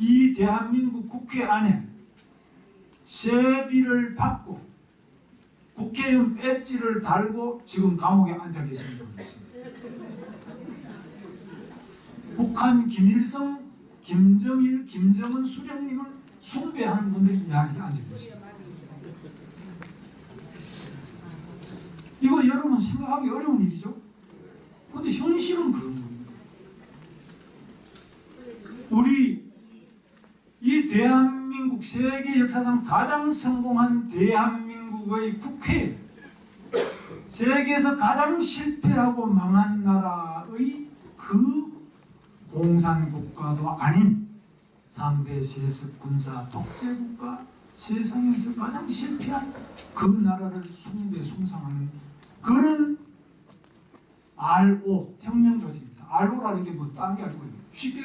이 대한민국 국회 안에 세비를 받고 국회의원 배지를 달고 지금 감옥에 앉아 계시는 분이 있습니다. 북한 김일성, 김정일, 김정은 수령님을 숭배하는 분들이 이 안에 앉아 계십니다. 이거 여러분 생각하기 어려운 일이죠? 근데 현실은 그런 겁니다. 우리 이 대한민국 세계 역사상 가장 성공한 대한민국의 국회 세계에서 가장 실패하고 망한 나라의 그 공산국가도 아닌 상대 세습 군사 독재국가 세상에서 가장 실패한 그 나라를 숭배 숭상하는 그런 RO 혁명 조직입니다. RO라는 게 뭐 딴 게 아니고 쉽게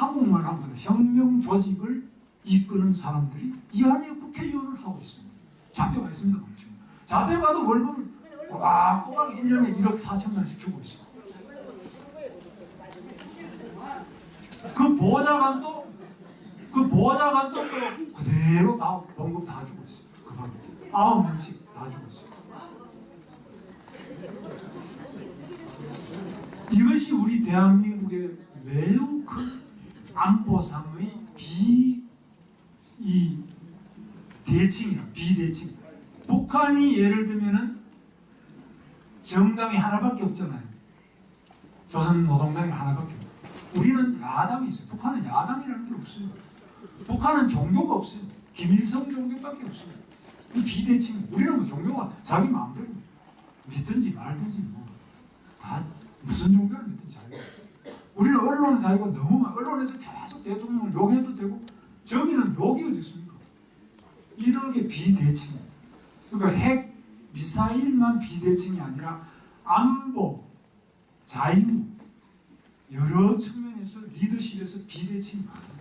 한국말 하면 혁명 조직을 이끄는 사람들이 이 안에 국회의원을 하고 있습니다. 잡혀가 있습니다. 지금. 잡혀가도 월급을 꼬박꼬박 1년에 1억 4천만 원씩 주고 있어요. 그 보좌관도 그 보좌관도 또 그대로 다 봉급 다 주고 있어요. 그 방에 아홉 명씩 다 주고 있어요. 이것이 우리 대한민국의 매우 큰 안보상의 비, 이 대칭이야, 비대칭. 북한이 예를 들면은 정당이 하나밖에 없잖아요. 조선 노동당이 하나밖에 없어요. 우리는 야당이 있어요. 북한은 야당이라는 게 없어요. 북한은 종교가 없어요. 김일성 종교밖에 없어요. 이 비대칭. 우리는 뭐 종교가 자기 마음대로 믿든지 말든지 뭐 다 무슨 종교를. 우리는 언론 자유가 너무 많아. 언론에서 계속 대통령을 욕해도 되고 저기는 욕이 어디 있습니까? 이런 게 비대칭. 그러니까 핵 미사일만 비대칭이 아니라 안보, 자유 여러 측면에서 리더십에서 비대칭이 많아요.